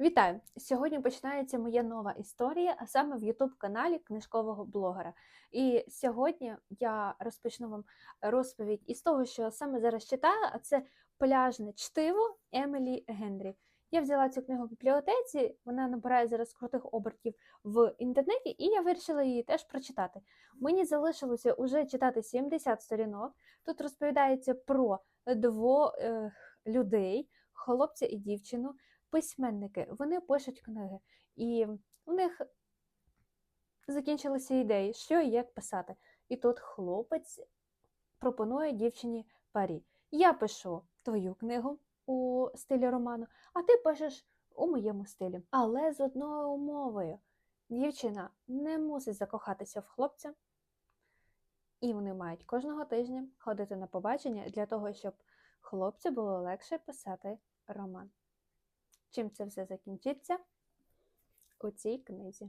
Вітаю! Сьогодні починається моя нова історія, а саме в youtube каналі книжкового блогера. І сьогодні я розпочну вам розповідь із того, що я саме зараз читаю, а це пляжне чтиво Емілі Генрі. Я взяла цю книгу в бібліотеці, вона набирає зараз крутих обертів в інтернеті, і я вирішила її теж прочитати. Мені залишилося уже читати 70 сторінок. Тут розповідається про двох людей, хлопця і дівчину письменники, вони пишуть книги, і у них закінчилися ідеї, що і як писати. І тут хлопець пропонує дівчині парі. Я пишу твою книгу у стилі роману, а ти пишеш у моєму стилі. Але з одною умовою. Дівчина не мусить закохатися в хлопця, і вони мають кожного тижня ходити на побачення для того, щоб хлопцю було легше писати роман. Чим це все закінчиться у цій книзі?